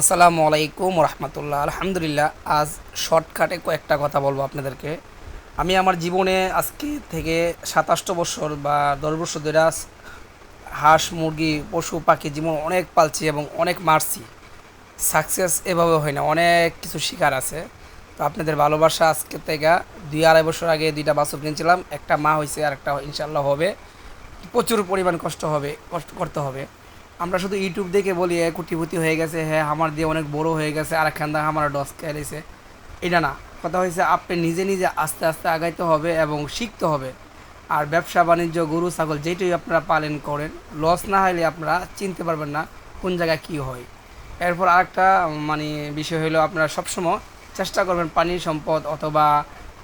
আসসালামু আলাইকুম রহমতুল্লাহ। আলহামদুলিল্লাহ, আজ শর্টকাটে কয়েকটা কথা বলব আপনাদেরকে। আমি আমার জীবনে আজকে থেকে সাতাশটো বছর বা দশ বছর ধরে হাঁস, মুরগি, পশু, পাখি জীবন অনেক পালছি এবং অনেক মারছি। সাকসেস এভাবে হয় না, অনেক কিছু শিকার আছে। তো আপনাদের ভালোবাসা আজকে থেকে দুই আড়াই বছর আগে দুইটা বাছুর কিনছিলাম, একটা মা হয়েছে আর একটা ইনশাল্লাহ হবে। প্রচুর পরিমাণ কষ্ট হবে, কষ্ট করতে হবে। আমরা শুধু ইউটিউব দেখে বলি, এ কুটিপুতি হয়ে গেছে হ্যাঁ আমার দিয়ে অনেক বড় হয়ে গেছে আর একখান দা আমার ডস খেয়েছে এটা না। কথা হয়েছে আপনি নিজে নিজে আস্তে আস্তে আগাইতে হবে এবং শিখতে হবে। আর ব্যবসা, বাণিজ্য, গরু, ছাগল যেটাই আপনারা পালন করেন লস না হলে আপনারা চিনতে পারবেন না কোন জায়গায় কী হয়। এরপর আরেকটা মানে বিষয় হলো আপনারা সবসময় চেষ্টা করবেন পানি সম্পদ অথবা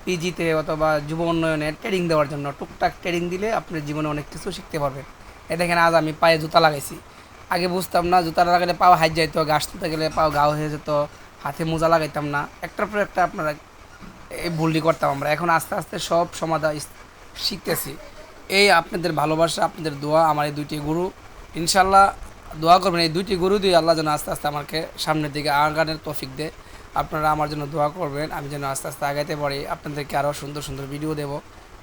পিজিতে অথবা যুব উন্নয়নে ট্রেনিং দেওয়ার জন্য। টুকটাক ট্রেনিং দিলে আপনার জীবনে অনেক কিছু শিখতে পারবেন। এ দেখেন, আজ আমি পায়ে জুতা লাগাইছি। আগে বুঝতাম না জুতা লাগালে পাও হাত যাইতো গাছ তুলতে গেলে পাও গাও হয়ে যেত, হাতে মোজা লাগাইতাম না। একটার পর একটা আপনারা এই ভুলটি করতাম আমরা। এখন আস্তে আস্তে সব সমাধান শিখতেছি। এই আপনাদের ভালোবাসা, আপনাদের দোয়া, আমার এই দুইটি গুরু। ইনশাল্লাহ দোয়া করবেন, এই দুইটি গুরু দিয়ে আল্লাহ যেন আস্তে আস্তে আমাকে সামনের দিকে আগানের তৌফিক দেয়। আপনারা আমার জন্য দোয়া করবেন, আমি যেন আস্তে আস্তে আগাইতে পারি। আপনাদেরকে আরও সুন্দর সুন্দর ভিডিও দেবো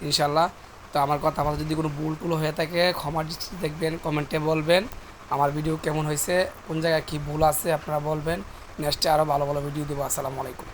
ইনশাল্লাহ তো আমার কথা, আমার যদি কোনো ভুল টুল হয়ে থাকে ক্ষমার দেখবেন, কমেন্টে বলবেন। আমার ভিডিও কেমন হয়েছে, কোন জায়গায় কী ভুল আছে আপনারা বলবেন। নেক্সটে আরও ভালো ভালো ভিডিও দেবো। আসসালামু আলাইকুম।